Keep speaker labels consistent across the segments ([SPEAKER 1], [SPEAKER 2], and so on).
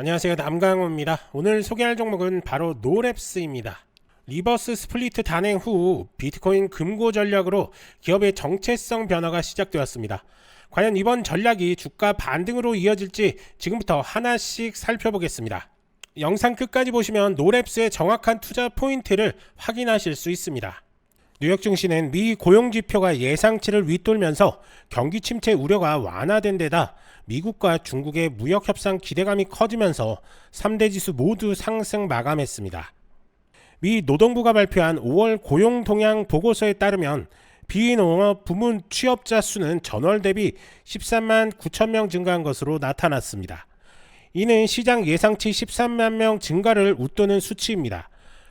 [SPEAKER 1] 안녕하세요 남강호입니다. 오늘 소개할 종목은 바로 노랩스입니다. 리버스 스플리트 단행 후 비트코인 금고 전략으로 기업의 정체성 변화가 시작되었습니다. 과연 이번 전략이 주가 반등으로 이어질지 지금부터 하나씩 살펴보겠습니다. 영상 끝까지 보시면 노랩스의 정확한 투자 포인트를 확인하실 수 있습니다. 뉴욕 증시는 미 고용 지표가 예상치를 윗돌면서 경기 침체 우려가 완화된 데다 미국과 중국의 무역 협상 기대감이 커지면서 3대 지수 모두 상승 마감했습니다. 미 노동부가 발표한 5월 고용 동향 보고서에 따르면 비농업 부문 취업자 수는 전월 대비 13만 9천 명 증가한 것으로 나타났습니다. 이는 시장 예상치 13만 명 증가를 웃도는 수치입니다.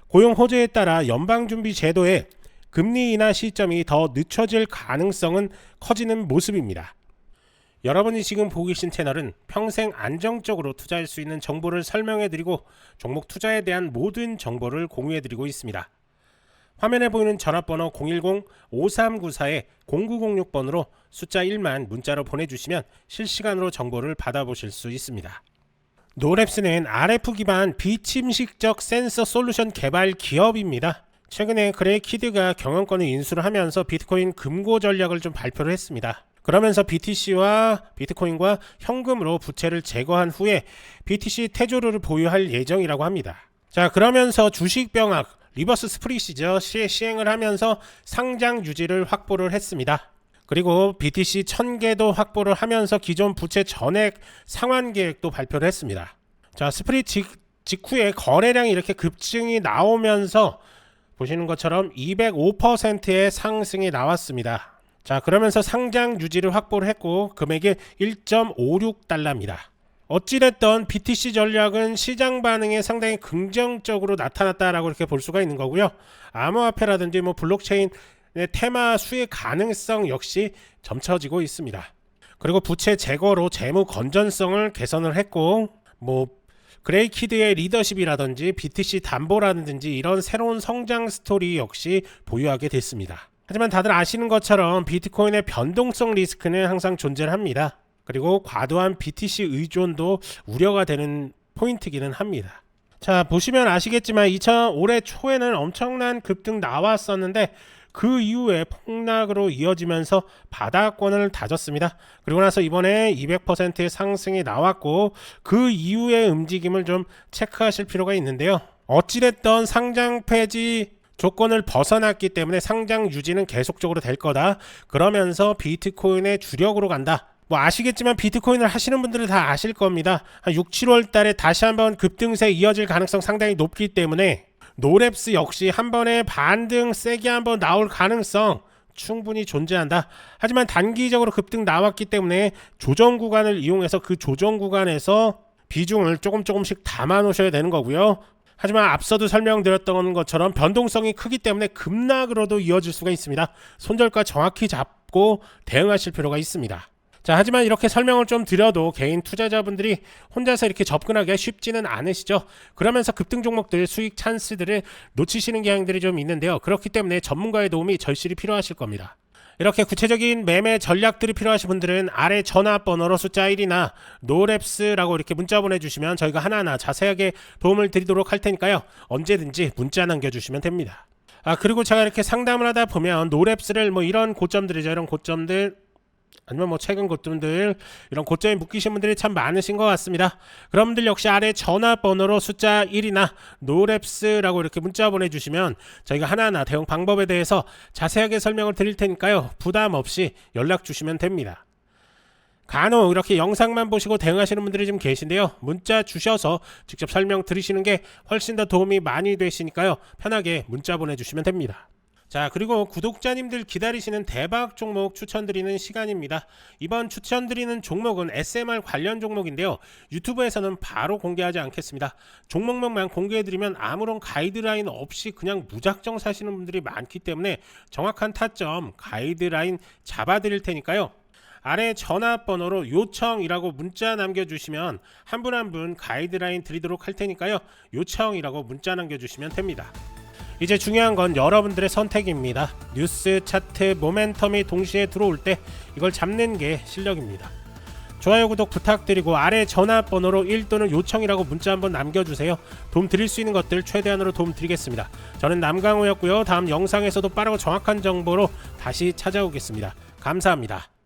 [SPEAKER 1] 고용 호재에 따라 연방준비 제도에 금리 인하 시점이 더 늦춰질 가능성은 커지는 모습입니다. 여러분이 지금 보고 계신 채널은 평생 안정적으로 투자할 수 있는 정보를 설명해드리고 종목 투자에 대한 모든 정보를 공유해드리고 있습니다. 화면에 보이는 전화번호 010-5394-0906번으로 숫자 1만 문자로 보내주시면 실시간으로 정보를 받아보실 수 있습니다. 노랩스는 RF 기반 비침식적 센서 솔루션 개발 기업입니다. 최근에 그레이키드가 경영권을 인수를 하면서 비트코인 금고 전략을 좀 발표를 했습니다. 그러면서 BTC와 비트코인과 현금으로 부채를 제거한 후에 BTC 태조를 보유할 예정이라고 합니다. 자, 그러면서 주식 병합 리버스 스프릿이죠. 시, 시행을 하면서 상장 유지를 확보를 했습니다. 그리고 BTC 1000개도 확보를 하면서 기존 부채 전액 상환 계획도 발표를 했습니다. 자, 스프릿 직, 직후에 거래량이 이렇게 급증이 나오면서 보시는 것처럼 205%의 상승이 나왔습니다. 자, 그러면서 상장 유지를 확보를 했고 금액이 1.56달러입니다. 어찌됐던 BTC 전략은 시장 반응에 상당히 긍정적으로 나타났다라고 이렇게 볼 수가 있는 거고요. 암호화폐라든지 뭐 블록체인의 테마 수의 가능성 역시 점쳐지고 있습니다. 그리고 부채 제거로 재무 건전성을 개선을 했고 뭐 그레이키드의 리더십이라든지 BTC 담보라든지 이런 새로운 성장 스토리 역시 보유하게 됐습니다. 하지만 다들 아시는 것처럼 비트코인의 변동성 리스크는 항상 존재를 합니다. 그리고 과도한 BTC 의존도 우려가 되는 포인트기는 합니다. 자 보시면 아시겠지만 2000 올해 초에는 엄청난 급등 나왔었는데 그 이후에 폭락으로 이어지면서 바닥권을 다졌습니다. 그리고 나서 이번에 200%의 상승이 나왔고 그 이후의 움직임을 좀 체크하실 필요가 있는데요. 어찌됐던 상장 폐지 조건을 벗어났기 때문에 상장 유지는 계속적으로 될 거다. 그러면서 비트코인의 주력으로 간다. 뭐 아시겠지만 비트코인을 하시는 분들은 다 아실 겁니다. 한 6, 7월 달에 다시 한번 급등세 이어질 가능성 상당히 높기 때문에 노랩스 역시 한 번에 반등 세게 한번 나올 가능성 충분히 존재한다. 하지만 단기적으로 급등 나왔기 때문에 조정 구간을 이용해서 그 조정 구간에서 비중을 조금 조금씩 담아 놓으셔야 되는 거고요. 하지만 앞서도 설명드렸던 것처럼 변동성이 크기 때문에 급락으로도 이어질 수가 있습니다. 손절가 정확히 잡고 대응하실 필요가 있습니다. 자, 하지만 이렇게 설명을 좀 드려도 개인 투자자분들이 혼자서 이렇게 접근하기가 쉽지는 않으시죠. 그러면서 급등 종목들 수익 찬스들을 놓치시는 경향들이 좀 있는데요. 그렇기 때문에 전문가의 도움이 절실히 필요하실 겁니다. 이렇게 구체적인 매매 전략들이 필요하신 분들은 아래 전화번호로 숫자 1이나 노랩스라고 이렇게 문자 보내주시면 저희가 하나하나 자세하게 도움을 드리도록 할 테니까요. 언제든지 문자 남겨주시면 됩니다. 아 그리고 제가 이렇게 상담을 하다 보면 노랩스를 뭐 이런 고점들이죠. 이런 고점들 아니면 뭐 최근 고점들 이런 고점에 묶이신 분들이 참 많으신 것 같습니다. 그럼들 역시 아래 전화번호로 숫자 1이나 노랩스라고 이렇게 문자 보내주시면 저희가 하나하나 대응 방법에 대해서 자세하게 설명을 드릴 테니까요. 부담 없이 연락 주시면 됩니다. 간혹 이렇게 영상만 보시고 대응하시는 분들이 좀 계신데요. 문자 주셔서 직접 설명 들으시는 게 훨씬 더 도움이 많이 되시니까요. 편하게 문자 보내주시면 됩니다. 자, 그리고 구독자님들 기다리시는 대박 종목 추천드리는 시간입니다. 이번 추천드리는 종목은 SMR 관련 종목인데요. 유튜브에서는 바로 공개하지 않겠습니다. 종목명만 공개해드리면 아무런 가이드라인 없이 그냥 무작정 사시는 분들이 많기 때문에 정확한 타점, 가이드라인 잡아드릴 테니까요. 아래 전화번호로 요청이라고 문자 남겨주시면 한 분 한분 가이드라인 드리도록 할 테니까요. 요청이라고 문자 남겨주시면 됩니다. 이제 중요한 건 여러분들의 선택입니다. 뉴스, 차트, 모멘텀이 동시에 들어올 때 이걸 잡는 게 실력입니다. 좋아요 구독 부탁드리고 아래 전화번호로 1 또는 요청이라고 문자 한번 남겨주세요. 도움 드릴 수 있는 것들 최대한으로 도움 드리겠습니다. 저는 남강호였고요. 다음 영상에서도 빠르고 정확한 정보로 다시 찾아오겠습니다. 감사합니다.